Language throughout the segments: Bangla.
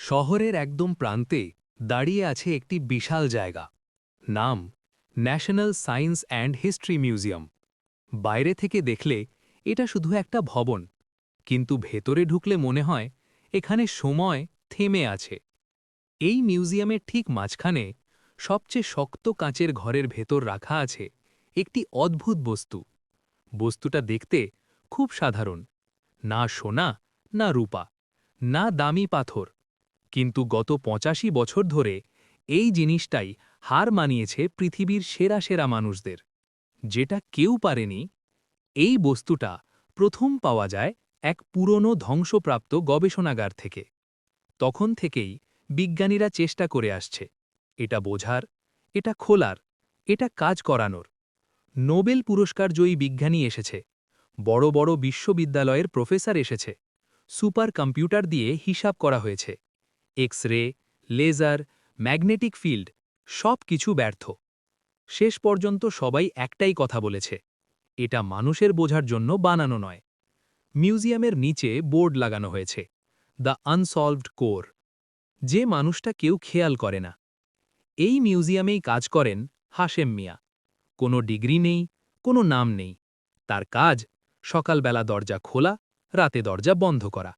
শহরের একদম প্রান্তে দাঁড়িয়ে আছে একটি বিশাল জায়গা। নাম national science and history museum. বাইরে থেকে দেখলে এটা শুধু একটা ভবন, কিন্তু ভেতরে ঢুকলে মনে হয় এখানে সময় থেমে আছে। এই মিউজিয়ামের ঠিক মাঝখানে সবচেয়ে শক্ত কাঁচের ঘরের ভেতর রাখা আছে একটি অদ্ভুত বস্তু। বস্তুটা দেখতে খুব সাধারণ, না সোনা, না রূপা, না দামি পাথর। কিন্তু গত পঁচাশি বছর ধরে এই জিনিসটাই হার মানিয়েছে পৃথিবীর সেরা সেরা মানুষদের। যেটা কেউ পারেনি, এই বস্তুটা প্রথম পাওয়া যায় এক পুরনো ধ্বংসপ্রাপ্ত গবেষণাগার থেকে। তখন থেকেই বিজ্ঞানীরা চেষ্টা করে আসছে, এটা বোঝার, এটা খোলার, এটা কাজ করানোর। নোবেল পুরস্কার জয়ী বিজ্ঞানী এসেছে, বড় বড় বিশ্ববিদ্যালয়ের প্রফেসর এসেছে, সুপার কম্পিউটার দিয়ে হিসাব করা হয়েছে। X ray laser magnetic field সব কিছু ব্যর্থ। শেষ পর্যন্ত সবাই একটাই কথা বলেছে, এটা মানুষের বোঝার জন্য বানানো নয়। মিউজিয়ামের নিচে বোর্ড লাগানো হয়েছে, দ্য আনসলভড কোর যে মানুষটা কেউ খেয়াল করে না। এই মিউজিয়ামেই কাজ করেন হাশেম মিয়া। কোনো ডিগ্রি নেই, কোনো নাম নেই। তার কাজ, সকালবেলা দরজা খোলা, রাতে দরজা বন্ধ করা।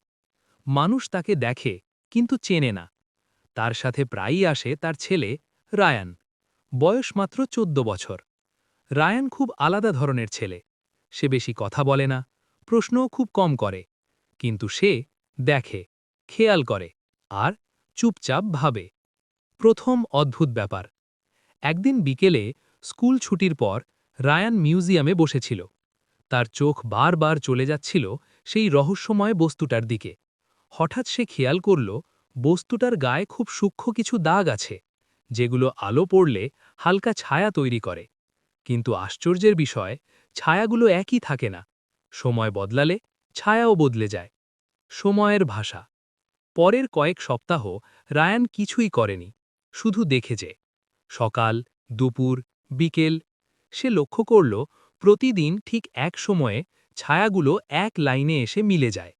মানুষ তাকে দেখে কিন্তু চেনে না। তার সাথে প্রায়ই আসে তার ছেলে, রায়ান। বয়স মাত্র চোদ্দ বছর। রায়ান খুব আলাদা ধরনের ছেলে। সে বেশি কথা বলে না, প্রশ্নও খুব কম করে। কিন্তু সে দেখে, খেয়াল করে, আর চুপচাপ ভাবে। প্রথম অদ্ভুত ব্যাপার। একদিন বিকেলে স্কুল ছুটির পর রায়ান মিউজিয়ামে বসেছিল। তার চোখ বারবার চলে যাচ্ছিল সেই রহস্যময় বস্তুটার দিকে। হঠাৎ সে খেয়াল করল, বস্তুটার গায়ে খুব সূক্ষ্ম কিছু দাগ আছে, যেগুলো আলো পড়লে হালকা ছায়া তৈরি করে। কিন্তু আশ্চর্যের বিষয়, ছায়াগুলো একই থাকে না। সময় বদলালে ছায়াও বদলে যায়। সময়ের ভাষা। পরের কয়েক সপ্তাহ রায়ান কিছুই করেনি, শুধু দেখেছে সকাল, দুপুর, বিকেল, সে লক্ষ্য করল, প্রতিদিন ঠিক এক সময়ে ছায়াগুলো এক লাইনে এসে মিলে যায়।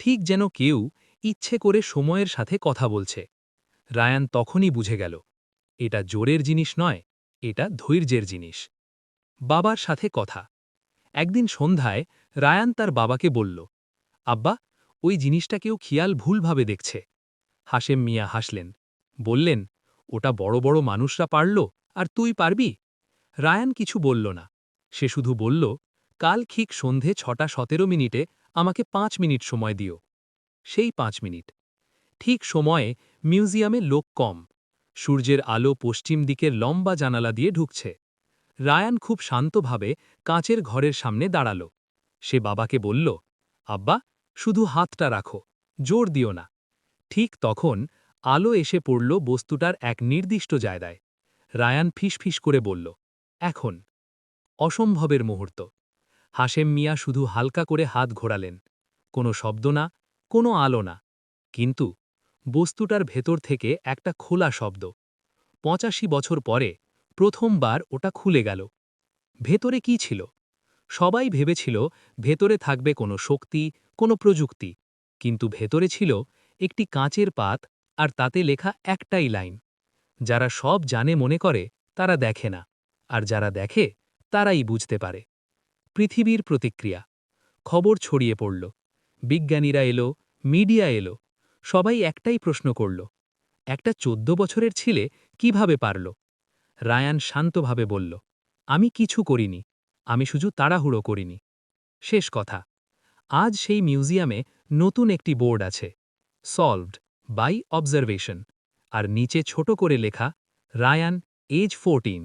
ঠিক যেন কেউ ইচ্ছে করে সময়ের সাথে কথা বলছে। রায়ান তখনই বুঝে গেল, এটা জোরের জিনিস নয়, এটা ধৈর্যের জিনিস। বাবার সাথে কথা। একদিন সন্ধ্যায় রায়ান তার বাবাকে বলল, আব্বা, ওই জিনিসটা কেউ খেয়াল ভুলভাবে দেখছে। হাসেম মিয়া হাসলেন, বললেন, ওটা বড় বড় মানুষরা পারল, আর তুই পারবি? রায়ান কিছু বলল না। সে শুধু বলল, কাল ঠিক সন্ধে ছটা সতেরো মিনিটে আমাকে পাঁচ মিনিট সময় দিও। সেই পাঁচ মিনিট। ঠিক সময়ে মিউজিয়ামে লোক কম। সূর্যের আলো পশ্চিম দিকের লম্বা জানালা দিয়ে ঢুকছে। রায়ান খুব শান্তভাবে কাঁচের ঘরের সামনে দাঁড়াল। সে বাবাকে বলল, আব্বা, শুধু হাতটা রাখো, জোর দিও না। ঠিক তখন আলো এসে পড়ল বস্তুটার এক নির্দিষ্ট জায়গায়। রায়ান ফিসফিস করে বলল, এখন। অসম্ভবের মুহূর্ত। হাশেম মিয়া শুধু হালকা করে হাত ঘোরালেন। কোনো শব্দ না, কোনো আলো না। কিন্তু বস্তুটার ভেতর থেকে একটা খোলা শব্দ। পঁচাশি বছর পরে প্রথমবার ওটা খুলে গেল। ভেতরে কি ছিল? সবাই ভেবেছিল ভেতরে থাকবে কোনো শক্তি, কোনো প্রযুক্তি। কিন্তু ভেতরে ছিল একটি কাঁচের পাত আর তাতে লেখা একটাই লাইন। যারা সব জানে মনে করে, তারা দেখে না। আর যারা দেখে, তারাই বুঝতে পারে। পৃথিবীর প্রতিক্রিয়া। খবর ছড়িয়ে পড়ল। বিজ্ঞানীরা এলো, মিডিয়া এলো, সবাই একটাই প্রশ্ন করল, একটা চোদ্দ বছরের ছেলে কীভাবে পারল? রায়ান শান্তভাবে বলল, আমি কিছু করিনি, আমি শুধু তাড়াহুড়ো করিনি। শেষ কথা, আজ সেই মিউজিয়ামে নতুন একটি বোর্ড আছে, সলভড বাই অবজারভেশন, আর নিচে ছোট করে লেখা, রায়ান, এজ ফোরটিন।